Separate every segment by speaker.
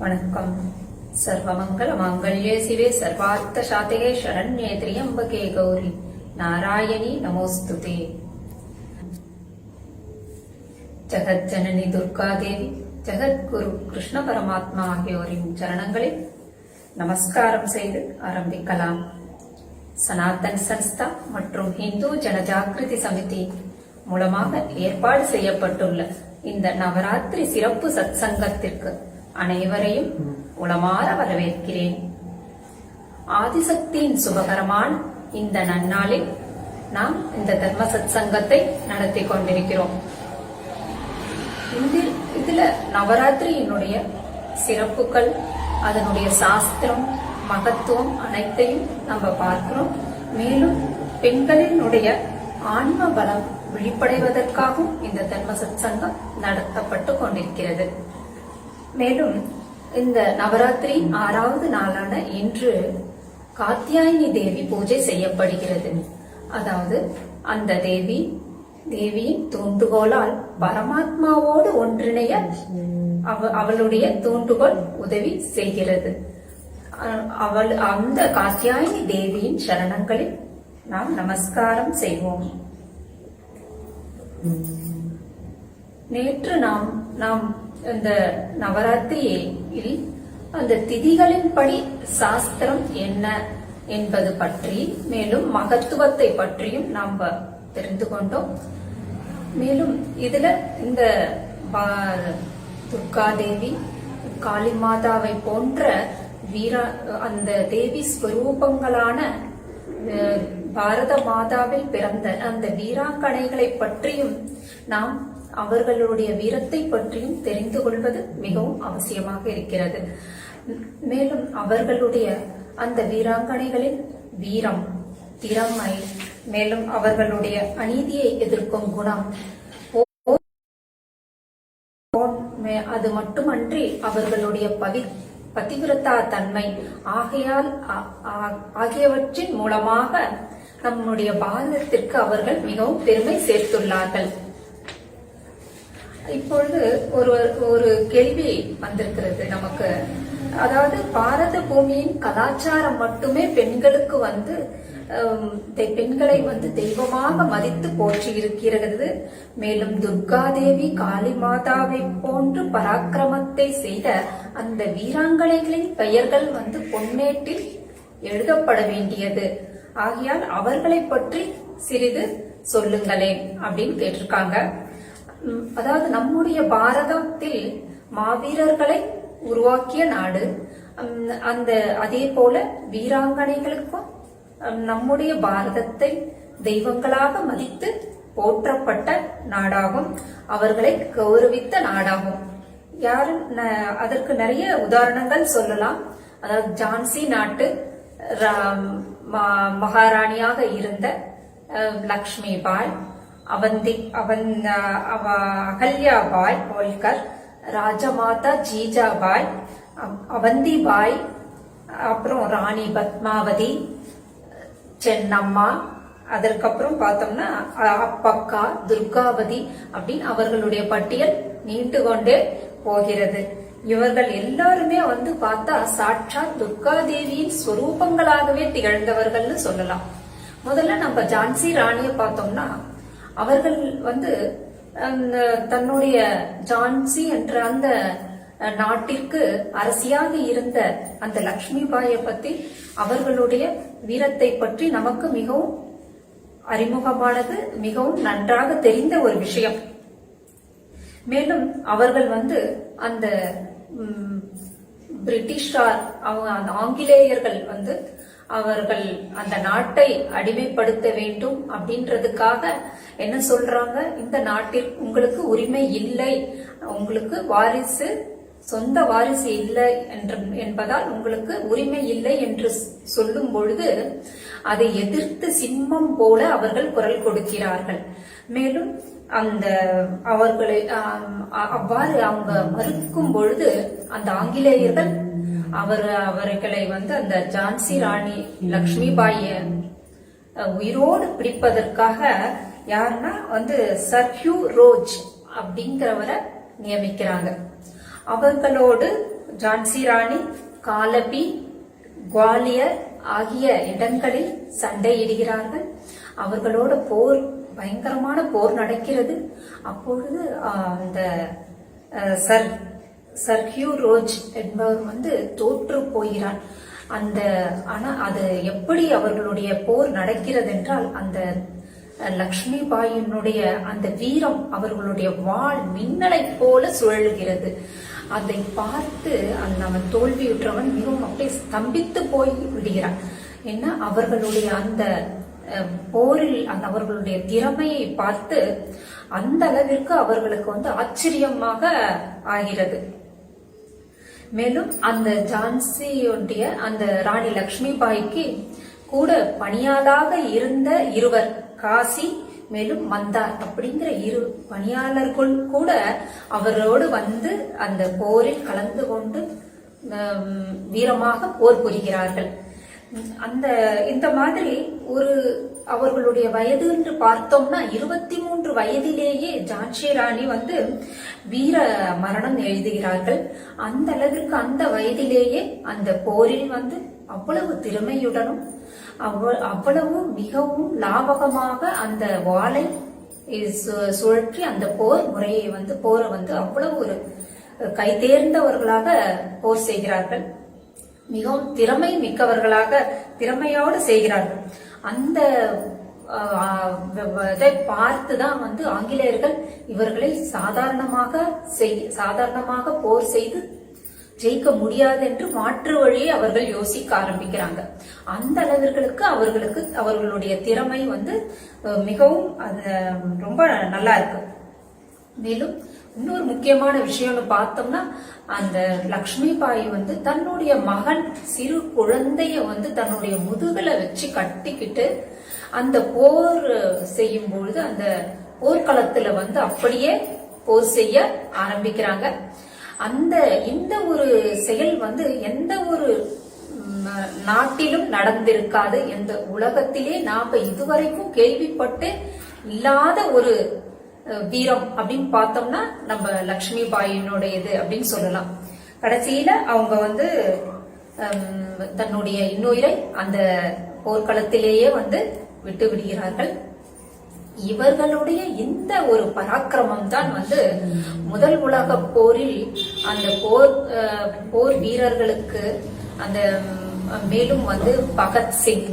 Speaker 1: வணக்கம். சர்வமங்கல மாங்கல்யே சிவே சர்வார்த்த சாத்திகே சரண்யே திரியம்பகே கௌரி. நாராயணி நமோஸ்துதே. ஜகஜனனி துர்காதேவி ஜகத்குரு கிருஷ்ண பரமாத்மா ஆகியோரின் சரணங்களில் நமஸ்காரம் செய்து ஆரம்பிக்கலாம். சனாதன் சன்ஸ்தா மற்றும் இந்து ஜனஜாகிருதி சமிதி மூலமாக ஏற்பாடு செய்யப்பட்டுள்ள இந்த நவராத்திரி சிறப்பு சத்சங்கத்திற்கு அனைவரையும் உளமாற வரவேற்கிறேன். ஆதிசக்தியின் சுபகரமான இந்த நன்னாளில் நாம் இந்த தர்ம சத்சங்கத்தை நடத்தி கொண்டிருக்கிறோம். இதில் இதுல நவராத்திரியினுடைய சிறப்புகள் அதனுடைய சாஸ்திரம் மகத்துவம் அனைத்தையும் நம்ம பார்க்கிறோம். மேலும் பெண்களினுடைய ஆன்ம பலம் விழிப்படைவதற்காகவும் இந்த தர்ம சத்சங்கம் நடத்தப்பட்டு கொண்டிருக்கிறது. மேலும் இந்த நவராத்திரி ஆறாவது நாளான இன்று காத்தியாயினி தேவி பூஜை செய்யப்படுகிறது. அதாவது அந்த தேவி தேவியின் தூண்டுகோலால் பரமாத்மாவோடு ஒன்றிணைய அவ அவளுடைய தூண்டுகோல் உதவி செய்கிறது. அவள் அந்த காத்தியாயினி தேவியின் சரணங்களில் நாம் நமஸ்காரம் செய்வோம். நேற்று நாம் நாம் இந்த நவராத்திரியில் அந்த திதிகளின்படி சாஸ்திரம் என்ன என்பது பற்றி மேலும் மகத்துவத்தை பற்றியும் நாம் தெரிந்து கொண்டோம். மேலும் இதுல இந்த பா- துர்காதேவி காளி மாதாவை போன்ற வீரா அந்த தேவி ஸ்வரூபங்களான பாரத மாதாவில் பிறந்த அந்த வீராங்கனைகளை பற்றியும் நாம் அவர்களுடைய வீரத்தை பற்றியும் தெரிந்து கொள்வது மிகவும் அவசியமாக இருக்கிறது. மேலும் அவர்களுடைய அந்த வீராங்கனைகளின் வீரம் திறமை மேலும் அவர்களுடைய அநீதியை எதிர்க்கும் குணம் மே- அது மட்டுமன்றி அவர்களுடைய பவி பதிவிரத்தா தன்மை ஆகையால் ஆகியவற்றின் மூலமாக நம்முடைய பாரதத்திற்கு அவர்கள் மிகவும் பெருமை சேர்த்துள்ளார்கள். இப்பொழுது ஒரு ஒரு கேள்வி வந்திருக்கிறது நமக்கு. அதாவது பாரத பூமியின் கலாச்சாரம் மட்டுமே பெண்களுக்கு வந்து தெ- பெண்களை வந்து தெய்வமாக மதித்து போற்றி இருக்கிறது. மேலும் துர்காதேவி காளி மாதாவை போன்று பராக்கிரமத்தை செய்த அந்த வீராங்கனைகளின் பெயர்கள் வந்து பொன்னேட்டில் எழுதப்பட வேண்டியது. ஆகையால் அவர்களை பற்றி சிறிது சொல்லுங்களேன் அப்படின்னு கேட்டிருக்காங்க. அதாவது நம்முடைய பாரதத்தில் மாவீரர்களை உருவாக்கிய நாடு. அந்த அதே போல வீராங்கனைகளுக்கும் நம்முடைய பாரதத்தை தெய்வங்களாக மதித்து போற்றப்பட்ட நாடாகும். அவர்களை கௌரவித்த நாடாகும். யாரு ந- அதற்கு நிறைய உதாரணங்கள் சொல்லலாம். அதாவது ஜான்சி நாட்டு ம- மகாராணியாக இருந்த லக்ஷ்மி பாய் அவந்தி அவன் அவ அகல்யா பாய் ஹோல்கர் ராஜமாதா ஜீஜாபாய் அவந்திபாய் அவந்தி பாய் அப்புறம் ராணி பத்மாவதி சென்னம்மா அதற்கப்புறம் பார்த்தோம்னா அப்பக்கா துர்காவதி அப்படின்னு அவர்களுடைய பட்டியல் நீண்டு கொண்டே போகிறது. இவர்கள் எல்லாருமே வந்து பார்த்தா சாட்சாத் துர்காதேவியின் ஸ்வரூபங்களாகவே திகழ்ந்தவர்கள்னு சொல்லலாம். முதல்ல நம்ம ஜான்சி ராணியை பார்த்தோம்னா அவர்கள் வந்து அந்த தன்னுடைய ஜான்சி என்ற அந்த நாட்டிற்கு அரசியாக இருந்த அந்த லக்ஷ்மி பாயை பத்தி அவர்களுடைய வீரத்தை பற்றி நமக்கு மிகவும் அறிமுகமானது மிகவும் நன்றாக தெரிந்த ஒரு விஷயம். மேலும் அவர்கள் வந்து அந்த பிரிட்டிஷார் அவங்க அந்த ஆங்கிலேயர்கள் வந்து அவர்கள் அந்த நாட்டை அடிமைப்படுத்த வேண்டும் அப்படின்றதுக்காக என்ன சொல்றாங்க? இந்த நாட்டில் உங்களுக்கு உரிமை இல்லை உங்களுக்கு வாரிசு சொந்த வாரிசு இல்லை என்று என்பதால் உங்களுக்கு உரிமை இல்லை என்று சொல்லும் பொழுது அதை எதிர்த்து சிம்மம் போல அவர்கள் குரல் கொடுக்கிறார்கள். மேலும் அந்த அவர்களை அவ்வாறு அவங்க மறுக்கும் பொழுது அந்த ஆங்கிலேயர்கள் அவர் அவர்களை வந்து அந்த ஜான்சி ராணி லக்ஷ்மி பாய உயிரோடு பிடிப்பதற்காக யாருன்னா வந்து சர்ஹியூ ரோஜ் அப்படிங்கிறவரை நியமிக்கிறாங்க. அவர்களோடு ஜான்சி ராணி காலபி குவாலியர் ஆகிய இடங்களில் சண்டையிடுகிறார்கள். அவர்களோட போர் பயங்கரமான போர் நடக்கிறது. அப்பொழுது அந்த சர் சர்ஹியூ ரோஜ் என்பவர் வந்து தோற்று போகிறார். அந்த ஆனா அது எப்படி அவர்களுடைய போர் நடக்கிறது என்றால் அந்த லக்ஷ்மி பாயினுடைய அந்த வீரம் அவர்களுடைய வாழ் மின்னலை போல சுழல்கிறது. அதை பார்த்து அந்த அவன் தோல்வியுற்றவன் மிகவும் அப்படியே ஸ்தம்பித்து போய் விடுகிறான். ஏன்னா அவர்களுடைய அந்த போரில் அந்த அவர்களுடைய திறமையை பார்த்து அந்த அளவிற்கு அவர்களுக்கு வந்து ஆச்சரியமாக ஆகிறது. மேலும் அந்த ஜான்சியுடைய அந்த ராணி லக்ஷ்மி பாய்க்கு கூட பணியாளாக இருந்த இருவர் காசி மேலும் மந்தார் அப்படிங்கிற இரு பணியாளர்கள் கூட அவரோடு வந்து அந்த போரில் கலந்து கொண்டு வீரமாக போர் புரிகிறார்கள். அந்த இந்த மாதிரி ஒரு அவர்களுடைய வயது என்று பார்த்தோம்னா இருபத்தி மூன்று வயதிலேயே ஜான்சி ராணி வந்து வீர மரணம் எழுதுகிறார்கள். அந்த அளவிற்கு அந்த வயதிலேயே அந்த போரில் வந்து அவ்வளவு திறமையுடனும் அவ்வ- அவ்வளவு மிகவும் லாபகமாக அந்த வாளை சு- சுழற்றி அந்த போர் முறையை வந்து போரை வந்து அவ்வளவு ஒரு கைதேர்ந்தவர்களாக போர் செய்கிறார்கள். மிகவும் திறமை மிக்கவர்களாக திறமையோடு செய்கிறார்கள். அந்த இதை பார்த்து தான் வந்து ஆங்கிலேயர்கள் இவர்களை சாதாரணமாக செய் சாதாரணமாக போர் செய்து ஜெயிக்க முடியாது என்று மாற்று வழியை அவர்கள் யோசிக்க ஆரம்பிக்கிறாங்க. அந்த அளவிற்கு அவர்களுக்கு அவர்களுடைய திறமை வந்து மிகவும் அது ரொம்ப நல்லா இருக்கு. மேலும் இன்னொரு முக்கியமான விஷயம்னு பார்த்தோம்னா அந்த லக்ஷ்மி பாய் வந்து தன்னுடைய மகன் சிறு குழந்தைய வந்து தன்னுடைய முதுகுல வச்சு கட்டிக்கிட்டு அந்த போர் செய்யும் பொழுது அந்த போர்க்களத்துல வந்து அப்படியே போர் செய்ய ஆரம்பிக்கிறாங்க. அந்த இந்த ஒரு செயல் வந்து எந்த ஒரு நாட்டிலும் நடந்திருக்காது. எந்த உலகத்திலே நாம இதுவரைக்கும் கேள்விப்பட்டு இல்லாத ஒரு வீரம் அப்படின்னு பார்த்தோம்னா நம்ம லக்ஷ்மி பாயினுடையது அப்படின்னு சொல்லலாம். கடைசியில அவங்க வந்து தன்னுடைய இன்னுயிரை அந்த போர்க்களத்திலேயே வந்து விட்டு விடுகிறார்கள். இவர்களுடைய இந்த ஒரு பராக்கிரமம் தான் வந்து முதல் உலக போரில் அந்த போர் போர் வீரர்களுக்கு அந்த மேலும் வந்து பகத்சிங்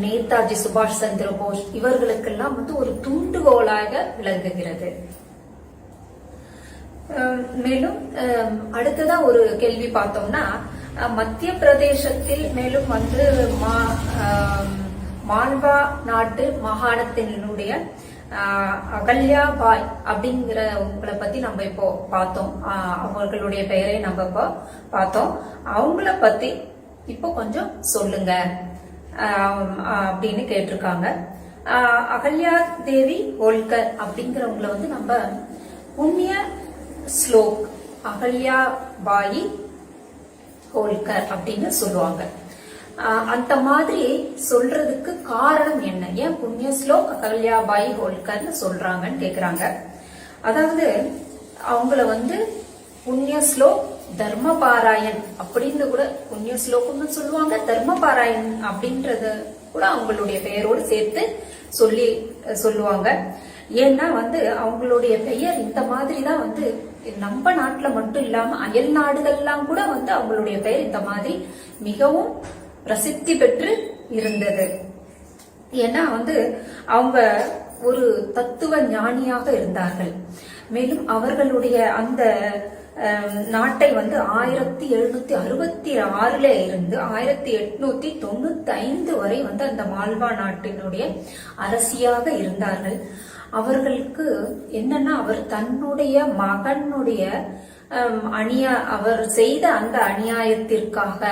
Speaker 1: நேதாஜி சுபாஷ் சந்திர போஸ் இவர்களுக்கெல்லாம் வந்து ஒரு தூண்டுகோலாக விளங்குகிறது. மேலும் அஹ், அடுத்ததா ஒரு கேள்வி பார்த்தோம்னா மத்திய பிரதேசத்தில் மேலும் வந்து மா- மால்வா நாட்டு மாகாணத்தினுடைய அஹ், அகல்யா பாய் அப்படிங்கிற உங்களை பத்தி நம்ம இப்போ பார்த்தோம். அவர்களுடைய பெயரை நம்ம இப்போ பார்த்தோம். அவங்கள பத்தி இப்போ கொஞ்சம் சொல்லுங்க. அப்படின்னு கேட்டிருக்காங்க. அகல்யா தேவி ஹோல்கர் அப்படிங்கிறவங்கள வந்து நம்ம புண்ணிய ஸ்லோக் அகல்யா பாயி ஹோல்கர் அப்படின்னு சொல்லுவாங்க. அந்த மாதிரி சொல்றதுக்கு காரணம் என்ன? ஏன் புண்ணிய ஸ்லோக் அகல்யாபாய் ஹோல்கர்னு சொல்றாங்கன்னு கேக்குறாங்க. அதாவது அவங்கள வந்து புண்ணிய ஸ்லோக் தர்மபாராயண் அப்படின்னு கூட புண்ணிய ஸ்லோகம்னு சொல்லுவாங்க. தர்மபாராயண் அப்படின்றத கூட அவங்களுடைய பெயரோடு சேர்த்து சொல்லி சொல்லுவாங்க. ஏன்னா வந்து அவங்களுடைய பெயர் இந்த மாதிரி தான் வந்து நம்ம நாட்டுல மட்டும் இல்லாம அயல் நாடுகள்லாம் கூட வந்து அவங்களுடைய பெயர் இந்த மாதிரி மிகவும் பிரசித்தி பெற்று இருந்தது. ஏன்னா வந்து அவங்க ஒரு தத்துவ ஞானியாக இருந்தார்கள். மேலும் அவர்களுடைய அந்த நாட்டை வந்து ஆயிரத்தி எழுநூத்தி அறுபத்தி ஆறுல இருந்து ஆயிரத்தி எட்நூத்தி தொண்ணூத்தி ஐந்து வரை வந்து அந்த மால்வா நாட்டினுடைய அரசியாக இருந்தார்கள். அவர்களுக்கு என்னன்னா அவர் தன்னுடைய மகனுடைய அநியா அவர் செய்த அந்த அநியாயத்திற்காக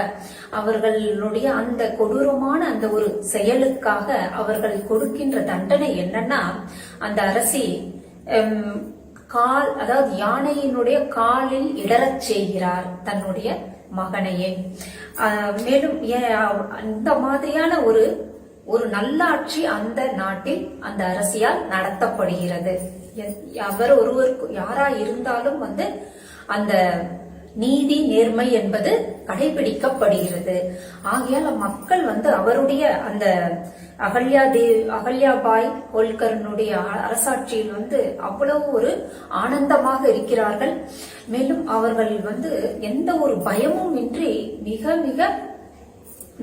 Speaker 1: அவர்களுடைய அந்த கொடூரமான அந்த ஒரு செயலுக்காக அவர்கள் கொடுக்கின்ற தண்டனை என்னன்னா அந்த அரசி கால் அதாவது யானையினுடைய காலில் இடறச் செய்கிறார் தன்னுடைய மகனையே. மேலும் ஏன் இந்த மாதிரியான ஒரு ஒரு நல்லாட்சி அந்த நாட்டில் அந்த அரசியால் நடத்தப்படுகிறது. எ- அவர் ஒருவருக்கு யாரா இருந்தாலும் வந்து அந்த நீதி நேர்மை என்பது கடைபிடிக்கப்படுகிறது. ஆகையால் மக்கள் வந்து அவருடைய அந்த அகல்யா தேவ் அகல்யாபாய் ஹோல்கரனுடைய அரசாட்சியில் வந்து அவ்வளவு ஒரு ஆனந்தமாக இருக்கிறார்கள். மேலும் அவர்கள் வந்து எந்த ஒரு பயமும் இன்றி மிக மிக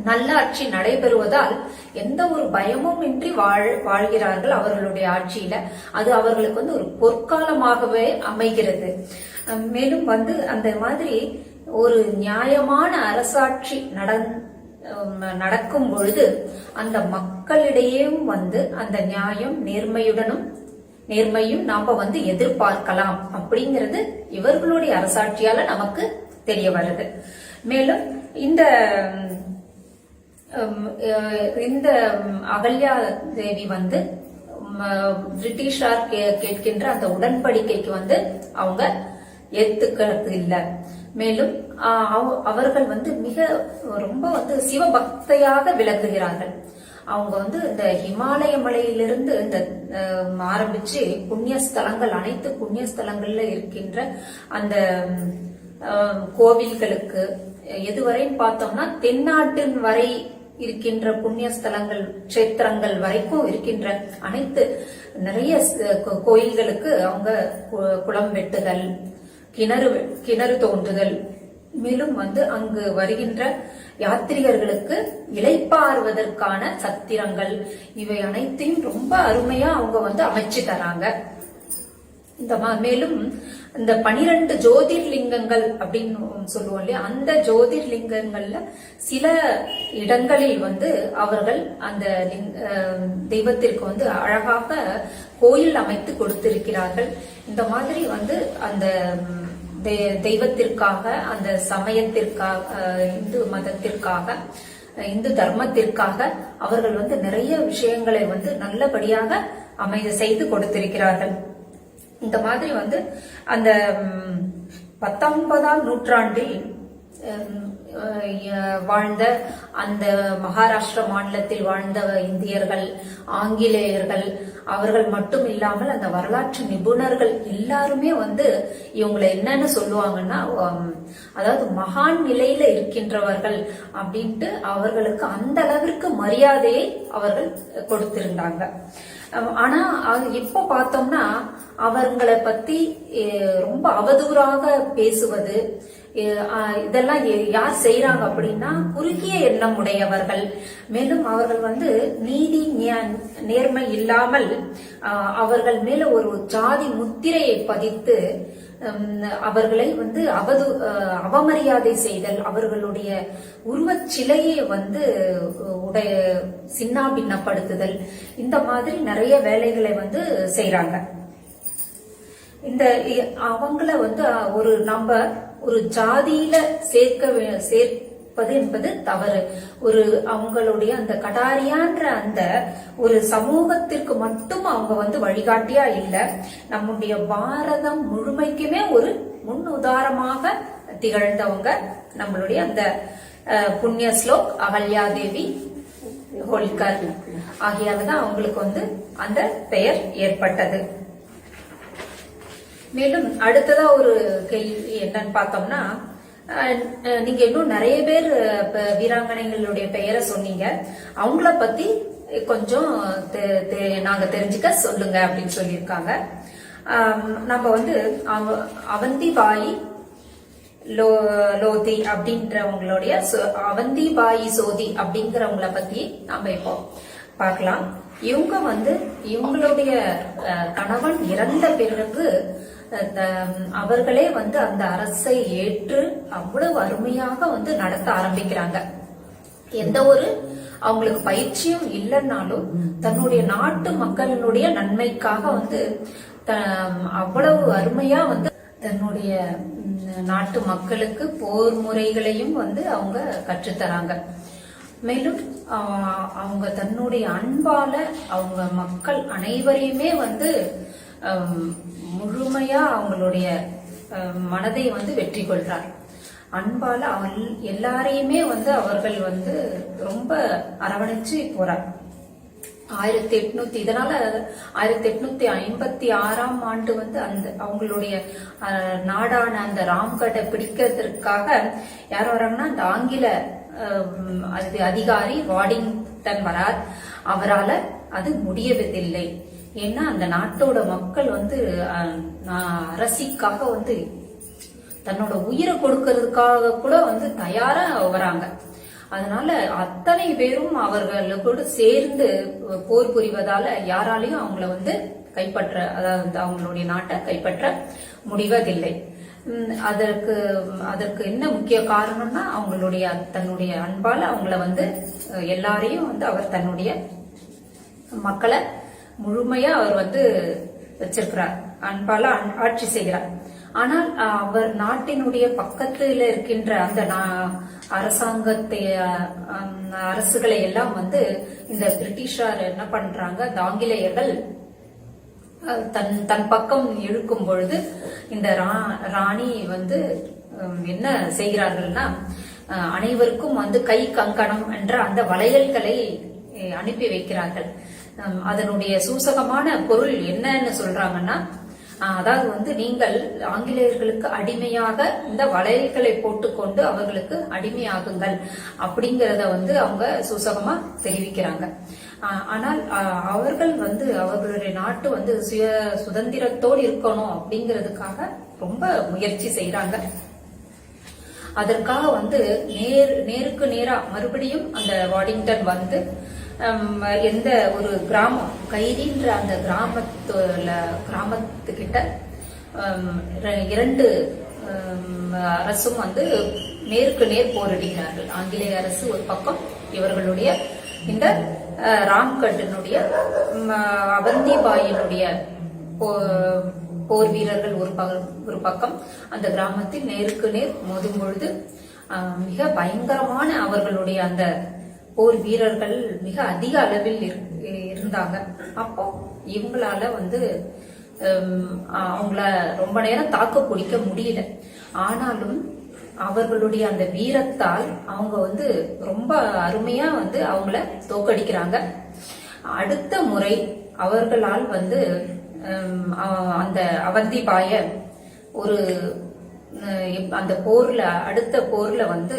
Speaker 1: நல்ல ஆட்சி நடைபெறுவதால் எந்த ஒரு பயமும் இன்றி வாழ் வாழ்கிறார்கள் அவர்களுடைய ஆட்சியில. அது அவர்களுக்கு வந்து ஒரு பொற்காலமாகவே அமைகிறது. மேலும் வந்து அந்த மாதிரி ஒரு நியாயமான அரசாட்சி நடன் நடக்கும் பொழுது அந்த மக்களிடையேயும் வந்து அந்த நியாயம் நேர்மையுடனும் நேர்மையும் நாம வந்து எதிர்பார்க்கலாம் அப்படிங்கிறது இவர்களுடைய அரசாட்சியால நமக்கு தெரிய வருது. மேலும் இந்த இந்த அகல்யா தேவி வந்து பிரிட்டிஷார் கே- கேட்கின்ற அந்த உடன்படிக்கைக்கு வந்து அவங்க ஏத்துக்கிறது இல்லை. மேலும் அவ- அவர்கள் வந்து மிக ரொம்ப வந்து சிவபக்தையாக விளங்குகிறார்கள். அவங்க வந்து இந்த ஹிமாலய மலையிலிருந்து இந்த ஆரம்பிச்சு புண்ணிய ஸ்தலங்கள் அனைத்து புண்ணிய ஸ்தலங்கள்ல இருக்கின்ற அந்த கோவில்களுக்கு எதுவரைன்னு பார்த்தோம்னா தென்னாட்டின் வரை இருக்கின்ற புண்ணிய ஸ்தலங்கள் கஷேத்திரங்கள் வரைக்கும் இருக்கின்ற அனைத்து நிறைய கோயில்களுக்கு அவங்க கு- குளம் வெட்டுதல் கிணறு கிணறு தோன்றுதல். மேலும் வந்து அங்கு வருகின்ற யாத்ரிகர்களுக்கு இழைப்பாறுவதற்கான சத்திரங்கள். இவை அனைத்தையும் ரொம்ப அருமையா அவங்க வந்து அமைச்சு தராங்க. இந்த மேலும் இந்த பனிரெண்டு ஜோதிர்லிங்கங்கள் அப்படின்னு சொல்லுவோம் இல்லையா? அந்த ஜோதிர்லிங்கங்கள்ல சில இடங்களில் வந்து அவர்கள் அந்த அஹ் தெய்வத்திற்கு வந்து அழகாக கோயில் அமைத்து கொடுத்திருக்கிறார்கள். இந்த மாதிரி வந்து அந்த தெ- தெய்வத்திற்காக அந்த சமயத்திற்காக இந்து மதத்திற்காக இந்து தர்மத்திற்காக அவர்கள் வந்து நிறைய விஷயங்களை வந்து நல்லபடியாக அமை செய்து கொடுத்திருக்கிறார்கள். இந்த மாதிரி வந்து அந்த பத்தொன்பதாம் நூற்றாண்டில் வாழ்ந்த அந்த மகாராஷ்டிர மாநிலத்தில் வாழ்ந்த இந்தியர்கள் ஆங்கிலேயர்கள் அவர்கள் மட்டும் இல்லாமல் அந்த வரலாற்று நிபுணர்கள் எல்லாருமே வந்து இவங்களை என்னன்னு சொல்லுவாங்கன்னா அதாவது மகான் நிலையில இருக்கின்றவர்கள் அப்படின்ட்டு அவர்களுக்கு அந்த அளவிற்கு மரியாதையை அவர்கள் கொடுத்திருந்தாங்க. ஆனா அது இப்ப பார்த்தோம்னா அவங்களை பத்தி ரொம்ப அவதூறாக பேசுவது இதெல்லாம் யார் செய்யறாங்க அப்படின்னா குறுகிய எண்ணம் உடையவர்கள். மேலும் அவர்கள் வந்து நீதி நேர்மை இல்லாமல் அவர்கள் மேல ஒரு ஜாதி முத்திரையை பதித்து அவர்களை வந்து அவது அவமரியாதை செய்தல் அவர்களுடைய உருவச் சிலையை வந்து உடைய சின்னா பின்னப்படுத்துதல் இந்த மாதிரி நிறைய வேலைகளை வந்து செய்றாங்க. இந்த அவங்கள வந்து ஒரு நம்ம ஒரு ஜாதியில சேர்க்க வே- சேர்ப்பது என்பது தவறு. ஒரு அவங்களுடைய அந்த கடாரியான்ற அந்த ஒரு சமூகத்திற்கு மட்டும் அவங்க வந்து வழிகாட்டியா இல்ல. நம்முடைய பாரதம் முழுமைக்குமே ஒரு முன் உதாரணமாக திகழ்ந்தவங்க நம்மளுடைய அந்த புண்ணிய ஸ்லோக் அகல்யா தேவி ஹோல்கர். ஆகியவை தான் அவங்களுக்கு வந்து அந்த பெயர் ஏற்பட்டது. மேலும் அடுத்ததா ஒரு கேள்வி என்னன்னு பார்த்தோம்னா நீங்க இன்னும் நிறைய பேர் வீராங்கனைகளுடைய பெயரை சொன்னீங்க. அவங்கள பத்தி கொஞ்சம் தெ- தெ- நாங்க தெரிஞ்சுக்க சொல்லுங்க அப்படின்னு சொல்லியிருக்காங்க. நம்ம வந்து அவ- அவந்தி பாய் லோ லோதி அப்படின்றவங்களுடைய சோ- அவந்தி சோதி அப்படிங்கிறவங்கள பத்தி நம்ம இப்போ பார்க்கலாம். இவங்க வந்து இவங்களுடைய கணவன் இறந்த பிறகு அவர்களே வந்து அந்த அரசை ஏற்று அவ்வளவு அருமையாக வந்து நடத்த ஆரம்பிக்கிறாங்க. எந்த ஒரு அவங்களுக்கு பயிற்சியும் இல்லைன்னாலும் தன்னுடைய நாட்டு மக்களினுடைய நன்மைக்காக வந்து அவ்வளவு அருமையா வந்து தன்னுடைய நாட்டு மக்களுக்கு போர் முறைகளையும் வந்து அவங்க கற்றுத்தராங்க. மேலும் அவங்க தன்னுடைய அன்பால அவங்க மக்கள் அனைவரையுமே வந்து முழுமையா அவங்களுடைய மனதை வந்து வெற்றி கொள்றார். அன்பால அவள் எல்லாரையுமே வந்து அவர்கள் வந்து ரொம்ப அரவணைச்சு போறார். ஆயிரத்தி எட்நூத்தி இதனால ஆயிரத்தி எட்நூத்தி ஐம்பத்தி ஆறாம் ஆண்டு வந்து அந்த அவங்களுடைய நாடான அந்த ராம்கட்டை பிடிக்கிறதுக்காக யார் வராங்கன்னா அந்த ஆங்கில அது அதிகாரி வாடிங்டன் வரார். அவரால் அது முடியவதில்லை ஏன்னா அந்த நாட்டோட மக்கள் வந்து அரசிக்காக வந்து தன்னோட உயிரை கொடுக்கறதுக்காக கூட வந்து தயாரா வராங்க. அதனால அத்தனை பேரும் அவர்களோடு சேர்ந்து போர் புரிவதால யாராலையும் அவங்கள வந்து கைப்பற்ற அதாவது அவங்களுடைய நாட்டை கைப்பற்ற முடிவதில்லை. அதற்கு அதற்கு என்ன முக்கிய காரணம்னா அவங்களுடைய தன்னுடைய அன்பால அவங்கள வந்து எல்லாரையும் வந்து அவர் தன்னுடைய மக்களை முழுமையா அவர் வந்து வச்சிருக்கிறார். அன்பால ஆட்சி செய்கிறார். ஆனால் அவர் நாட்டினுடைய பக்கத்தில் இருக்கின்ற அந்த நா- அரசாங்கத்தை அரசுகளை எல்லாம் வந்து இந்த பிரிட்டிஷார் என்ன பண்றாங்க இந்த ஆங்கிலேயர்கள் தன் தன் பக்கம் இழுக்கும் பொழுது இந்த ரா- ராணி வந்து என்ன செய்கிறார்கள்னா அனைவருக்கும் வந்து கை கங்கணம் என்ற அந்த வளையல்களை அனுப்பி வைக்கிறார்கள். அதனுடைய சூசகமான பொருள் என்னன்னு சொல்றாங்கன்னா அதாவது வந்து நீங்கள் ஆங்கிலேயர்களுக்கு அடிமையாக இந்த வளையல்களை போட்டுக்கொண்டு அவர்களுக்கு அடிமையாகுங்கள் அப்படிங்கறத வந்து அவங்க சூசகமா தெரிவிக்கிறாங்க. ஆனால் அவர்கள் வந்து அவர்களுடைய நாட்டு வந்து சுய சுதந்திரத்தோடு இருக்கணும் அப்படிங்கிறதுக்காக ரொம்ப முயற்சி செய்யறாங்க அதற்காக வந்து நேர் நேருக்கு நேரா மறுபடியும் அந்த வாடிங்டன் வந்து எந்த ஒரு கிராமம் கைதின்ற அந்த கிராமத்துல கிராமத்துக்கிட்ட இரண்டு அரசும் வந்து நேருக்கு நேர் போரிடுகிறார்கள். ஆங்கிலேய அரசு ஒரு பக்கம் இவர்களுடைய இந்த ராம்கட்டினுடைய அவந்திபாயினுடைய போ- போர் வீரர்கள் ஒரு பக- ஒரு பக்கம் அந்த கிராமத்தில் நேருக்கு நேர் மோதும் பொழுது மிக பயங்கரமான அவர்களுடைய அந்த போர் வீரர்கள் மிக அதிக அளவில் இரு- இருந்தாங்க. அப்போ இவங்களால வந்து அவங்கள ரொம்ப நேரம் தாக்கு பிடிக்க முடியல. ஆனாலும் அவர்களுடைய அந்த வீரத்தால் அவங்க வந்து ரொம்ப அருமையா வந்து அவங்கள தோக்கடிக்கிறாங்க அடுத்த முறை அவர்களால் வந்து அந்த அவந்தி அந்த அவந்திபாய ஒரு அந்த போர்ல அடுத்த போர்ல வந்து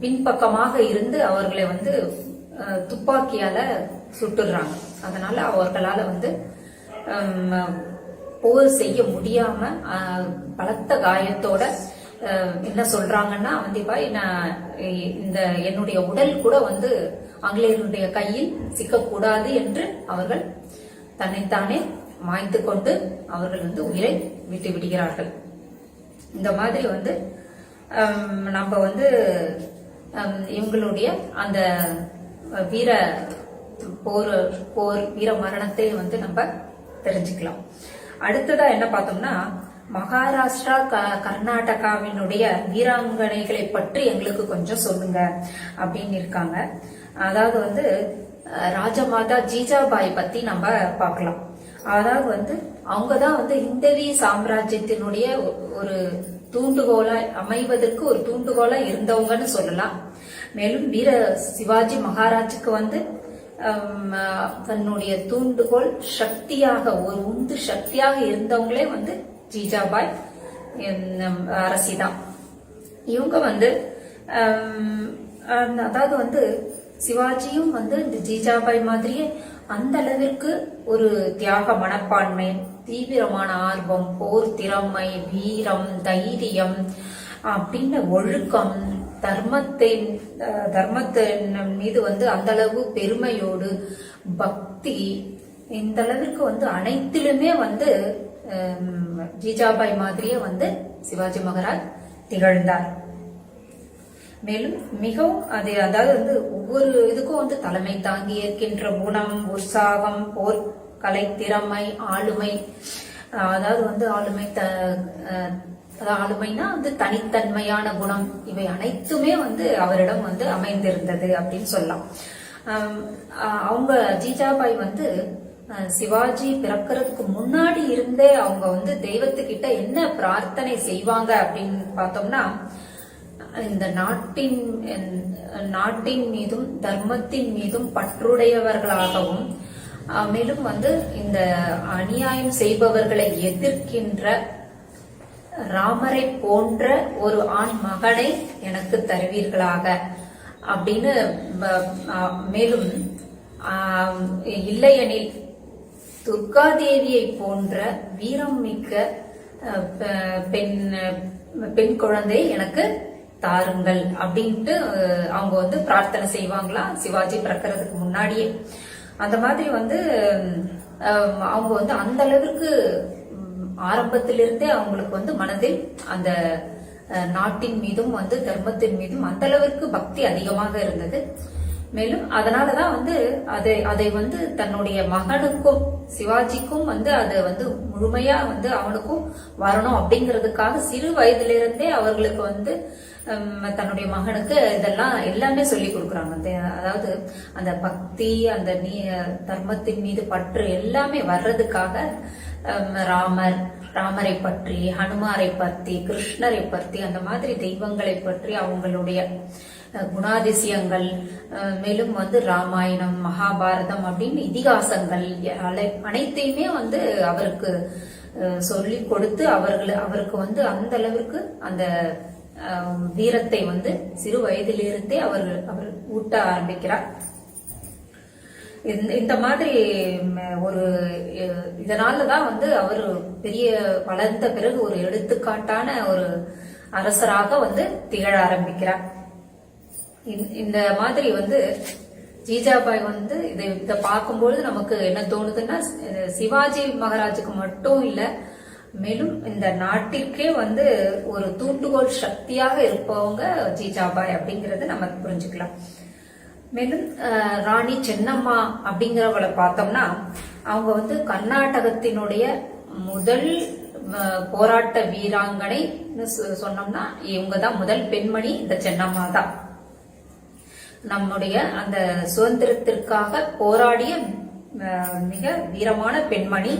Speaker 1: பின்பக்கமாக இருந்து அவர்களை வந்து துப்பாக்கியால சுட்டுடுறாங்க அதனால அவர்களால வந்து போர் செய்ய முடியாம பலத்த காயத்தோட என்ன சொல்றாங்கன்னா வந்திபாய் நான் இந்த என்னுடைய உடல் கூட வந்து ஆங்கிலேயருடைய கையில் சிக்கக்கூடாது என்று அவர்கள் தன்னைத்தானே மாய்த்து கொண்டு அவர்கள் வந்து உயிரை விட்டு விடுகிறார்கள். இந்த மாதிரி வந்து நம்ம வந்து இவங்களுடைய அந்த வீர போர் போர் வீர மரணத்தை வந்து நம்ம தெரிஞ்சுக்கலாம். அடுத்ததா என்ன பார்த்தோம்னா மகாராஷ்டிரா க- கர்நாடகாவினுடைய வீராங்கனைகளை பற்றி எங்களுக்கு கொஞ்சம் சொல்லுங்க அப்படின்னு இருக்காங்க. அதாவது வந்து ராஜமாதா ஜீஜாபாய் பத்தி நம்ம பார்க்கலாம். அதாவது வந்து அவங்க தான் வந்து இந்தவி சாம்ராஜ்யத்தினுடைய ஒரு தூண்டுகோலா அமைவதற்கு ஒரு தூண்டுகோலா இருந்தவங்கன்னு சொல்லலாம். மேலும் வீர சிவாஜி மகாராஜுக்கு வந்து தன்னுடைய தூண்டுகோல் சக்தியாக ஒரு உந்து சக்தியாக இருந்தவங்களே வந்து ஜீஜாபாய் அரசி அரசிதான் இவங்க வந்து அதாவது வந்து சிவாஜியும் வந்து இந்த ஜீஜாபாய் மாதிரியே அந்த அளவிற்கு ஒரு தியாக மனப்பான்மை தீவிரமான ஆர்வம் போர் திறமை வீரம் தைரியம் அப்படின்னு ஒழுக்கம் தர்மத்தின் தர்மத்தின் மீது வந்து அந்த அளவு பெருமையோடு பக்தி இந்த அளவிற்கு வந்து அனைத்திலுமே வந்து ஜிஜாபாய் ஜீஜாபாய் மாதிரியே வந்து சிவாஜி மகாராஜ் திகழ்ந்தார். மேலும் மிகவும் அது அதாவது வந்து ஒவ்வொரு இதுக்கும் வந்து தலைமை தாங்கி இருக்கின்ற குணம் உற்சாகம் போர் கலை திறமை ஆளுமை. அதாவது வந்து ஆளுமை த அதாவது ஆளுமைனா வந்து தனித்தன்மையான குணம். இவை அனைத்துமே வந்து அவரிடம் வந்து அமைந்திருந்தது அப்படின்னு சொல்லலாம். அவங்க ஜீஜாபாய் வந்து சிவாஜி பிறக்கிறதுக்கு முன்னாடி இருந்தே அவங்க வந்து தெய்வத்துக்கிட்ட என்ன பிரார்த்தனை செய்வாங்க அப்படின்னு பார்த்தோம்னா இந்த நாட்டின் நாட்டின் மீதும் தர்மத்தின் மீதும் பற்றுடையவர்களாகவும் மேலும் வந்து இந்த அநியாயம் செய்பவர்களை எதிர்க்கின்ற ராமரை போன்ற ஒரு ஆண் மகனை எனக்கு தருவீர்களாக அப்படின்னு மேலும் இல்லையெனில் துர்காதேவியை போன்ற வீரம் மிக்க பெண் பெண் குழந்தை எனக்கு தாருங்கள் அப்படின்ட்டு அவங்க வந்து பிரார்த்தனை செய்வாங்களா? சிவாஜி பிறக்கிறதுக்கு முன்னாடியே. அந்த மாதிரி வந்து அவங்க வந்து அந்த அளவிற்கு ஆரம்பத்திலிருந்தே அவங்களுக்கு வந்து மனதில் அந்த நாட்டின் மீதும் வந்து தர்மத்தின் மீதும் அந்த அளவிற்கு பக்தி அதிகமாக இருந்தது. மேலும் அதனாலதான் வந்து அதை அதை வந்து தன்னுடைய மகனுக்கும் சிவாஜிக்கும் வந்து அதை வந்து முழுமையா வந்து அவனுக்கும் வரணும் அப்படிங்கிறதுக்காக சிறு வயதிலிருந்தே அவர்களுக்கு வந்து தன்னுடைய மகனுக்கு இதெல்லாம் எல்லாமே சொல்லி கொடுக்குறாங்க. அதாவது அந்த பக்தி அந்த நீ தர்மத்தின் மீது பற்று எல்லாமே வர்றதுக்காக ராமர் ராமரை பற்றி ஹனுமாரை பற்றி கிருஷ்ணரை பற்றி அந்த மாதிரி தெய்வங்களை பற்றி அவங்களுடைய குணாதிசயங்கள் மேலும் வந்து ராமாயணம் மகாபாரதம் அப்படின்னு இதிகாசங்கள் அனைத்தையுமே வந்து அவருக்கு சொல்லி சொல்லிக் கொடுத்து அவர்கள் அவருக்கு வந்து அந்த அளவிற்கு அந்த வீரத்தை வந்து சிறு வயதிலிருந்தே அவர் அவர் ஊட்ட ஆரம்பிக்கிறார். இந்த- இந்த மாதிரி ஒரு அஹ், இதனாலதான் வந்து அவர் பெரிய வளர்ந்த பிறகு ஒரு எடுத்துக்காட்டான ஒரு அரசராக வந்து திகழ ஆரம்பிக்கிறார். இந்த- இந்த மாதிரி வந்து ஜீஜாபாய் வந்து இதை இதை பார்க்கும்பொழுது நமக்கு என்ன தோணுதுன்னா சிவாஜி மகாராஜுக்கு மட்டும் இல்லை மேலும் இந்த நாட்டிற்கே வந்து ஒரு தூண்டுகோல் சக்தியாக இருப்பவங்க ஜீஜாபாய் அப்படிங்கறத நம்ம புரிஞ்சுக்கலாம். மேலும் ராணி சென்னம்மா அப்படிங்கிறவளை பார்த்தோம்னா அவங்க வந்து கர்நாடகத்தினுடைய முதல் போராட்ட வீராங்கனை சொன்னோம்னா இவங்க தான் முதல் பெண்மணி இந்த சென்னம்மா தான். நம்முடைய அந்த சுதந்திரத்திற்காக போராடிய மிக வீரமான பெண்மணி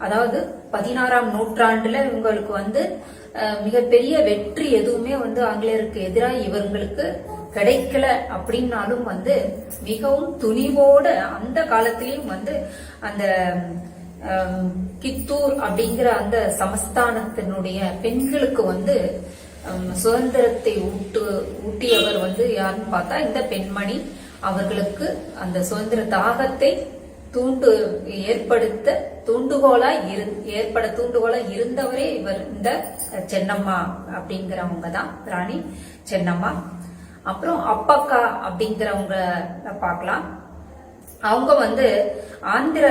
Speaker 1: அதாவது பதினாறாம் நூற்றாண்டுல இவங்களுக்கு வந்து மிகப்பெரிய வெற்றி எதுவுமே வந்து ஆங்கிலேயருக்கு எதிராக இவங்களுக்கு கிடைக்கல அப்படின்னாலும் வந்து மிகவும் துணிவோட அந்த காலத்திலையும் வந்து அந்த கித்தூர் அப்படிங்கிற அந்த சமஸ்தானத்தினுடைய பெண்களுக்கு வந்து சுதந்திரத்தை ஊட்டு ஊட்டியவர் வந்து யாருன்னு பார்த்தா இந்த பெண்மணி அவர்களுக்கு அந்த சுதந்திர தாகத்தை தூண்டு ஏற்படுத்த தூண்டுகோலா இரு ஏற்பட தூண்டுகோலா இருந்தவரே இவர் இந்த சென்னம்மா அப்படிங்கிறவங்க தான் ராணி சென்னம்மா. அப்புறம் அப்பக்கா அப்படிங்கிறவங்க பார்க்கலாம். அவங்க வந்து ஆந்திர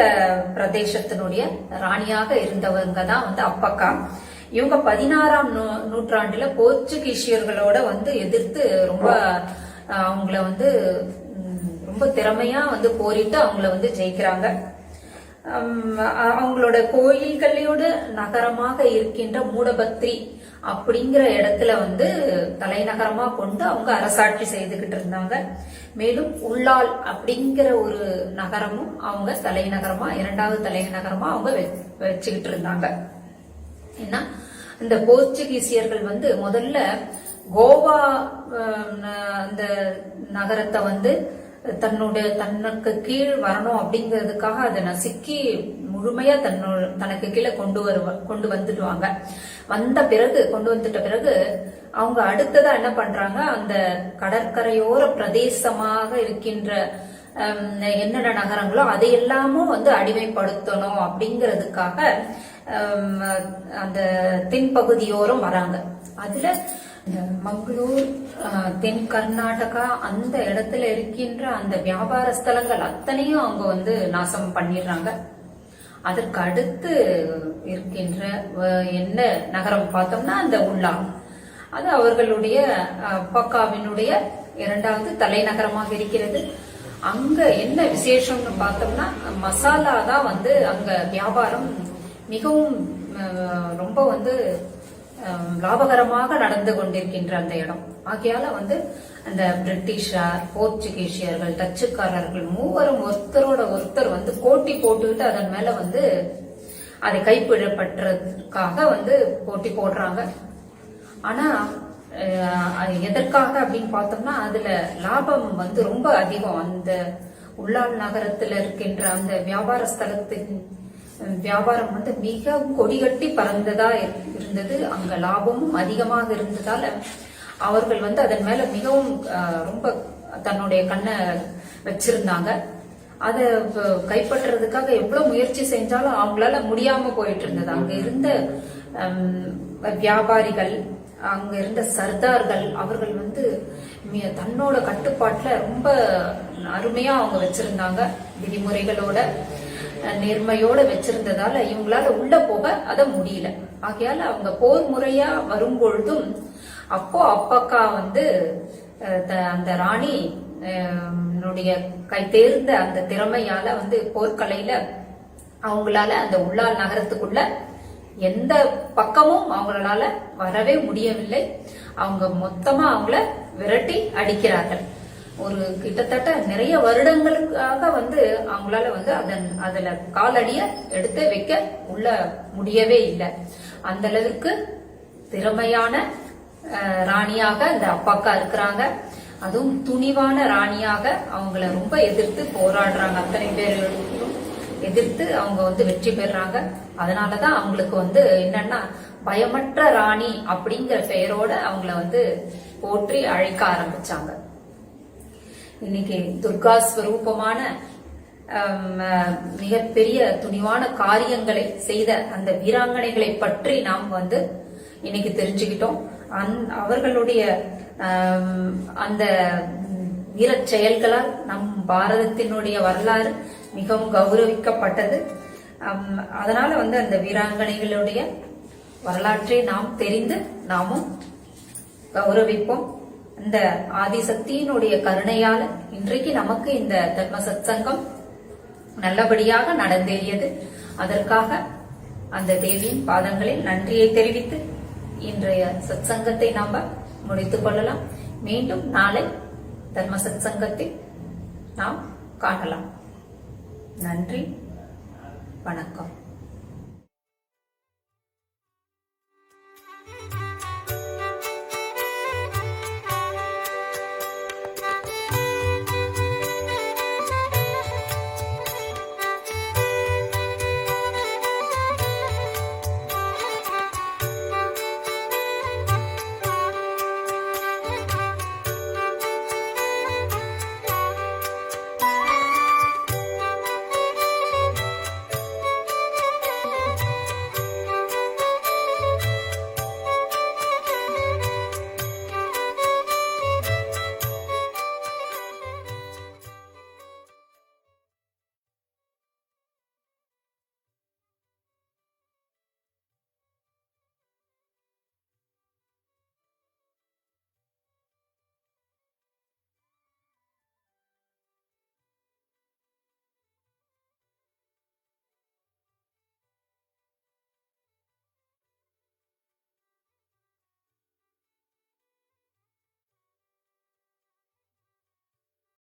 Speaker 1: பிரதேசத்தினுடைய ராணியாக இருந்தவங்க தான் வந்து அப்பக்கா. இவங்க பதினாறாம் நூ- நூற்றாண்டுல போர்ச்சுகீசியர்களோட வந்து எதிர்த்து ரொம்ப அவங்கள வந்து ரொம்ப திறமையா வந்து போரிட்டு அவங்கள வந்து ஜெயிக்கிறாங்க. அவங்களோட கோயில்களோட நகரமாக இருக்கின்ற மூடபத்ரி அப்படிங்கிற இடத்துல வந்து தலைநகரமா கொண்டு அவங்க அரசாட்சி செய்துகிட்டு இருந்தாங்க. மேலும் உள்ளால் அப்படிங்கிற ஒரு நகரமும் அவங்க தலைநகரமா இரண்டாவது தலைநகரமா அவங்க வச்சுக்கிட்டு இருந்தாங்க. ஏன்னா இந்த போர்ச்சுகீசியர்கள் வந்து முதல்ல கோவா அந்த நகரத்தை வந்து தன்னுடைய தனக்கு கீழ் வரணும் அப்படிங்கிறதுக்காக அதை நசுக்கி முழுமையா தன்னோட தனக்கு கீழே கொண்டு வருவ கொண்டு வந்துடுவாங்க. வந்த பிறகு கொண்டு வந்துட்ட பிறகு அவங்க அடுத்ததா என்ன பண்றாங்க? அந்த கடற்கரையோர பிரதேசமாக இருக்கின்ற என்னென்ன நகரங்களோ அதை எல்லாமும் வந்து அடிமைப்படுத்தணும் அப்படிங்கிறதுக்காக அந்த தென்பகுதியோரம் வராங்க. அதுல மங்களூர் தென் கர்நாடகா அந்த இடத்துல இருக்கின்ற அந்த வியாபார ஸ்தலங்கள் அத்தனையும் அவங்க வந்து நாசம் பண்ணிடுறாங்க. அதற்கு அடுத்து இருக்கின்ற என்ன நகரம் பார்த்தோம்னா அந்த உள்ளா அது அவர்களுடைய பக்காவினுடைய இரண்டாவது தலைநகரமாக இருக்கிறது. அங்க என்ன விசேஷம்னு பார்த்தோம்னா மசாலா தான் வந்து அங்க வியாபாரம் மிகவும் ரொம்ப வந்து லாபகரமாக நடந்து கொண்டிருக்கின்ற அந்த இடம். ஆகையால வந்து அந்த பிரிட்டிஷார் போர்ச்சுகீசியர்கள் டச்சுக்காரர்கள் மூவரும் ஒருத்தரோட ஒருத்தர் வந்து போட்டி போட்டுக்கிட்டு அதன் மேல வந்து அதை கைப்பிடப்பட்டதுக்காக வந்து போட்டி போடுறாங்க. ஆனா எதற்காக அப்படின்னு பார்த்தோம்னா அதுல லாபம் வந்து ரொம்ப அதிகம். அந்த உள்ளாள் நகரத்துல இருக்கின்ற அந்த வியாபார ஸ்தலத்தின் வியாபாரம் வந்து மிக கொடிகட்டி பறந்ததா இரு- இருந்தது. அங்க லாபமும் அதிகமாக இருந்ததால அவர்கள் வந்து அதன் மேல மிகவும் ரொம்ப தன்னுடைய கண்ணை வச்சிருந்தாங்க. அதை கைப்பற்றுறதுக்காக எவ்வளவு முயற்சி செஞ்சாலும் அவங்களால முடியாம போயிட்டு இருந்தது அங்க இருந்த வியாபாரிகள் அங்க இருந்த சர்தார்கள் அவர்கள் வந்து தன்னோட கட்டுப்பாட்டுல ரொம்ப அருமையா அவங்க வச்சிருந்தாங்க விதிமுறைகளோட. நேர்மையோட வச்சிருந்ததால இவங்களால உள்ள போக அத முடியல. ஆகையால அவங்க போர் முறையா வரும்பொழுதும் அப்போ அப்பக்கா வந்து த- அந்த ராணி என்னுடைய கை தேர்ந்த அந்த திறமையால வந்து போர்க்கலையில அவங்களால அந்த உள்ளால் நகரத்துக்குள்ள எந்த பக்கமும் அவங்களால வரவே முடியவில்லை. அவங்க மொத்தமா அவங்கள விரட்டி அடிக்கிறார்கள். ஒரு கிட்டத்தட்ட நிறைய வருடங்களுக்காக வந்து அவங்களால வந்து அதன் அதுல காலடிய எடுத்து வைக்க உள்ள முடியவே இல்லை. அந்த அளவுக்கு திறமையான ராணியாக இந்த அப்பாக்கா இருக்கிறாங்க. அதுவும் துணிவான ராணியாக அவங்கள ரொம்ப எதிர்த்து போராடுறாங்க. அத்தனை பேரும் எதிர்த்து அவங்க வந்து வெற்றி பெறாங்க. அதனாலதான் அவங்களுக்கு வந்து என்னன்னா பயமற்ற ராணி அப்படிங்கிற பெயரோட அவங்கள வந்து போற்றி அழைக்க ஆரம்பிச்சாங்க. இன்னைக்கு துர்கா ஸ்வரூபமான மிகப்பெரிய துணிவான காரியங்களை செய்த அந்த வீராங்கனைகளை பற்றி நாம் வந்து இன்னைக்கு தெரிஞ்சுக்கிட்டோம். அந்- அவர்களுடைய அந்த வீரச் செயல்களால் நம் பாரதத்தினுடைய வரலாறு மிகவும் கௌரவிக்கப்பட்டது. அதனால வந்து அந்த வீராங்கனைகளுடைய வரலாற்றை நாம் தெரிந்து நாமும் கௌரவிப்போம். இந்த ஆதிசக்தியினுடைய கருணையால இன்றைக்கு நமக்கு இந்த தர்ம சத்சங்கம் நல்லபடியாக நடந்தேறியது. அதற்காக அந்த தேவியின் பாதங்களில் நன்றியை தெரிவித்து இன்றைய சத்சங்கத்தை நாம் முடித்துக் கொள்ளலாம். மீண்டும் நாளை தர்ம சத்சங்கத்தை நாம் காணலாம். நன்றி. வணக்கம்.